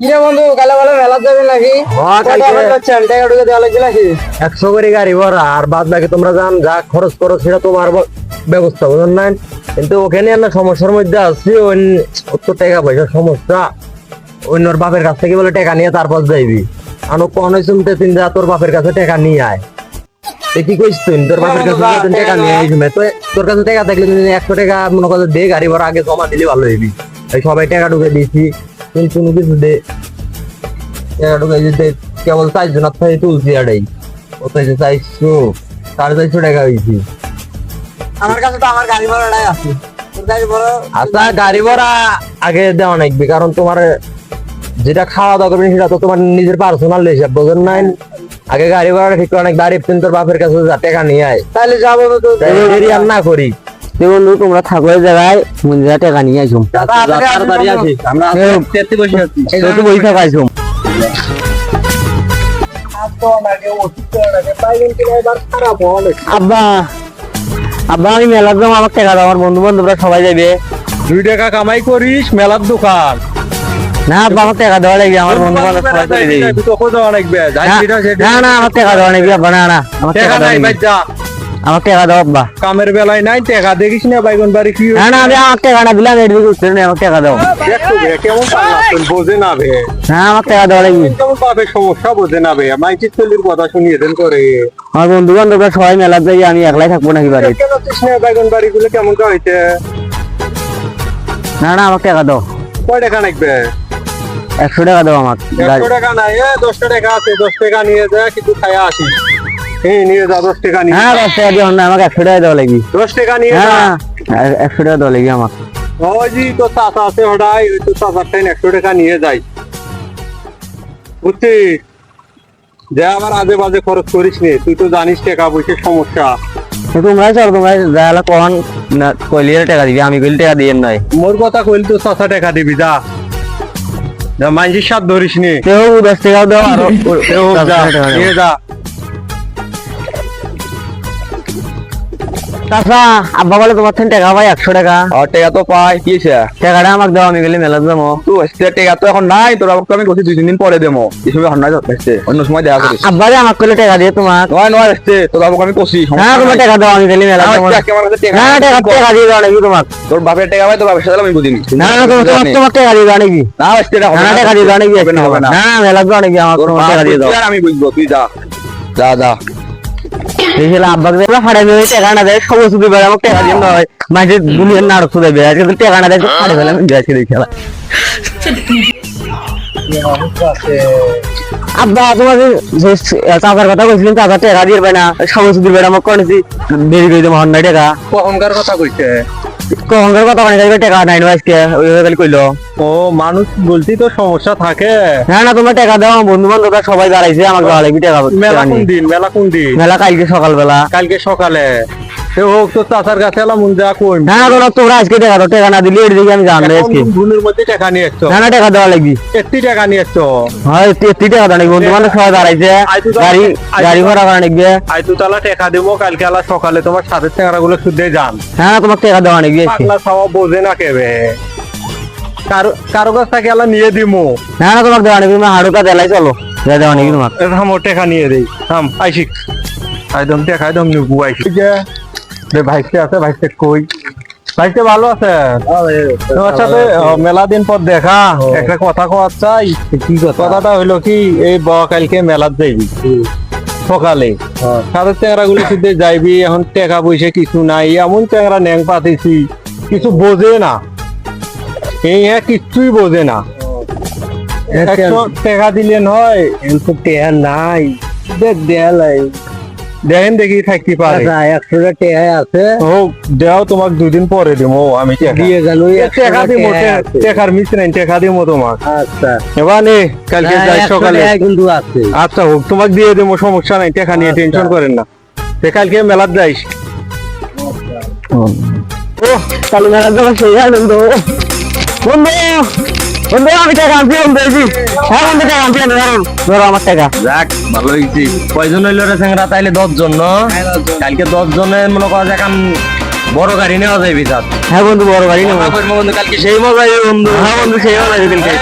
কিরে বন্ধু কালে বলে মেলা যাবে নাকি? টাকা কালকে- যাচ্ছেন টাকা ঢুকে দেওয়া লাগবে নাকি? একশো করে গাড়ি ভরা আর বাদ বাকি তোমরা যান যা খরচ করো সেটা তোমার ব্যবস্থা বুঝলেন না? কিন্তু ওখানে আমরা সমস্যার মধ্যে আছি ওই তো টাকা পয়সার সমস্যা। অন্যর বাপের কাছ থেকে বলে টাকা নিয়ে তারপর যাইবি। আনো কোন শুনতে তিন যা তোর বাপের কাছে টাকা নিয়ে আয়। কি কইস তুই? তোর বাপের কাছে টাকা নিয়ে আইস তো তোর কাছে টাকা থাকলে একশো টাকা মনে করো দে গাড়ি ভরা আগে জমা দিলে ভালো হইবি। সবাই টাকা ঢুকে দিয়েছি। কোনো কিছু দে। টাকা ঢুকে দিতে কেবল তুলছি আড়াই। যে চাইছো সাড়ে চারশো টাকা হয়েছি। আমার কাছে তো আমার গাড়ি ভাড়াটাই আছে। ভাড়া? আচ্ছা গাড়ি ভাড়া আগে দেওয়া নাকবে কারণ তোমার যেটা খাওয়া দাওয়া করবে সেটা তো তোমার নিজের পার্সোনাল হিসাব বোঝেন নাই? আগে গাড়ি ভাড়া ঠিক করে অনেক কিন্তু তোর বাপের কাছে যা টাকা নিয়ে আয়। তাহলে যাব তো। তো দেরি আর না করি। বন্ধু তোমরা থাকো এই জায়গায় মন্দিরা টাকা নিয়ে আসুম। আব্বা আব্বা আমি মেলার দাম আমার টাকা দাও আমার বন্ধু বান্ধবরা সবাই যাবে দুই টাকা কামাই করিস মেলার দোকান। না আব্বা আমার টাকা দেওয়া লাগবে আমার বন্ধু বান্ধব সবাই যাবে না না আমার টাকা দেওয়া লাগবে আব্বা না না আমার টাকা নাই লাগবে। ভাই যা। আমার টাকা দাও আব্বা। কামের বেলায় নাই টাকা দেখিস না বাইগন বাড়ি কি না না আমি আমার টাকা না দিলাম এর দিকে উঠতে নেই আমার টাকা দাও। দেখছ বে, কেমন পাল্লা বোঝে না বে। না আমার টাকা দেওয়া লাগবে কেমন পাবে সমস্যা বোঝে না বে। মাইচির চলির কথা শুনিয়ে দেন করে আমার বন্ধু বান্ধবরা সবাই মেলার যাই আমি একলাই থাকব নাকি বাড়ি কেন কৃষ্ণ বাইগন বাড়ি গুলো কেমন হইতে না না আমার টাকা দাও। কয় টাকা লাগবে একশো টাকা দাও আমার একশো টাকা নাই এ দশটা টাকা আছে দশ টাকা নিয়ে যা কিছু খাইয়া আসি হ্যাঁ নিয়ে দশ টাকা নিয়ে। হ্যাঁ দশ টাকা দিও না আমাকে একশো টাকা দেওয়া লাগবে দশ টাকা নিয়ে হ্যাঁ একশো টাকা দেওয়া লাগবে আমার ওই জি তোর চাচা আছে হঠাই ওই তোর চাচার টাইম একশো টাকা নিয়ে যাই। বুঝছিস? যে আবার আজে বাজে খরচ করিস নে তুই তো জানিস টাকা পয়সার সমস্যা। তো তোমরাই চল তোমরা যাহলে কখন না কইলে টাকা দিবি আমি কইলে টাকা দিয়ে মোর কথা কইল তো চাচা টাকা দিবি যা। যা মাইজির সাথ ধরিস নে। কেউ দশ টাকাও দাও আর যা। চাচা আব্বা বলে তোমার থেকে টাকা পাই একশো টাকা। আর টাকা তো পাই কি টাকাটা আমাকে দাও আমি গেলে মেলা যাব। তো টাকা তো এখন নাই তোর আমাকে আমি বলছি দুই তিন দিন পরে দেবো। সময় এখন নাই আসতে অন্য সময় দেখা করিস। আব্বা রে আমাকে টাকা দিয়ে তোমার নয় নয় আসতে তোর বাবুকে আমি কষি হ্যাঁ তোমার টাকা দাও আমি গেলে মেলা যাব। না টাকা টাকা দিয়ে দাও নাকি তোমার তোর বাপের টাকা পাই তোর বাপের সাথে আমি বুঝিনি না না তোমার তোমার টাকা দিয়ে দাও নাকি না আসতে না টাকা দিয়ে দাও নাকি হবে না। না মেলা যাও নাকি আমার টাকা দিয়ে দাও। আমি বুঝব তুই যা। যা যা। আব্বা তোমাকে কথা কইছিলেন, চাচা টেকা দিয়ে না সব বেড়ে, আমাকে দেরি করে দেবো হন্ডাই টেকা। কখনকার কথা কইছে। কখনকার কথা মানে টাকা নাই আজকে ওইভাবে খালি কইলো। ও মানুষ বলতি তো সমস্যা থাকে। না না তোমার টাকা দাও বন্ধু বান্ধবরা সবাই দাঁড়াইছে আমাকে দেওয়া টাকা মেলা কোন দিন মেলা কোন দিন? মেলা কালকে সকালবেলা। কালকে সকালে। সে হোক তো চাচার কাছে এলাম যা কই না না তোমরা তোমরা আজকে টাকা দাও টাকা না দিলে এর দিকে আমি জানলে আজকে। ভুলের মধ্যে টাকা নিয়ে এসছো? না না টাকা দেওয়া লাগবে। একটি টাকা নিয়ে এসছো? হয় এত্তি টাকা বন্ধু সবাই দাঁড়াইছে। আইতু গাড়ি গাড়ি ভাড়া করা নাকি আই তো তালা টাকা দেবো কালকে আলা সকালে তোমার সাথে চেংড়া গুলো যান। হ্যাঁ টাকা দেওয়া নাকি আজকে। পাগলা খাওয়া বোঝে না কেবে কারও কারও কাছ থেকে এলা নিয়ে দিমু। না না তোমার দেওয়া চলো। দেওয়া নাকি তোমার। থাম টাকা নিয়ে দেই। থাম আইসিক। একদম টাকা নিবু আইসিক। ভাইসে আছে ভাইসে কই? ভাইসে ভালো আছে? তোমার সাথে মেলা দিন পর দেখা। একটা কথা কওয়ার চাই। কি কথা? কথাটা হইল কি এই ব কালকে মেলাত যাইবি। সকালে। সাথে চেংড়া গুলো শুদ্ধে যাইবি এখন টাকা পয়সা কিছু নাই এমন চেংড়া ন্যাং পাতিছি কিছু বোঝে না। এই হ্যাঁ কিচ্ছুই বোঝে না। টাকা দিলে নয়। কিন্তু টাকা নাই। দেয়ালাই দেখেন দেখি থাকতে পারে। একশো টাকা আছে। ও দেও তোমাক দুদিন পরে দিমো। আমি টাকা দিয়ে গেল টাকা দিমো টাকার মিস নাই টাকা দিমো তোমাক। আচ্ছা। এবার নে কালকে যাই সকালে। কিন্তু আছে। আচ্ছা হোক তোমাক দিয়ে দেবো সমস্যা নাই টাকা নিয়ে আচ্ছা। টেনশন করেন না। তে কালকে মেলাত যাইস। ও কালু মেলা যাব সেই আনন্দ বন্ধু! বন্ধু আমি টাকা আনছি বন্ধু এই। হ্যাঁ বন্ধু টাকা আনছি আমি ধরুন ধরো আমার টাকা। যাক ভালো হয়েছি। কয়জন হইল রে চেংরা তাইলে দশ জন? কালকে দশ জনের মনে করা যাক বড় গাড়ি নেওয়া যায় সাথ হ্যাঁ বন্ধু বড় গাড়ি নেওয়া বন্ধু কালকে সেই মজাই বন্ধু। হ্যাঁ বন্ধু সেই ভালো কালকে।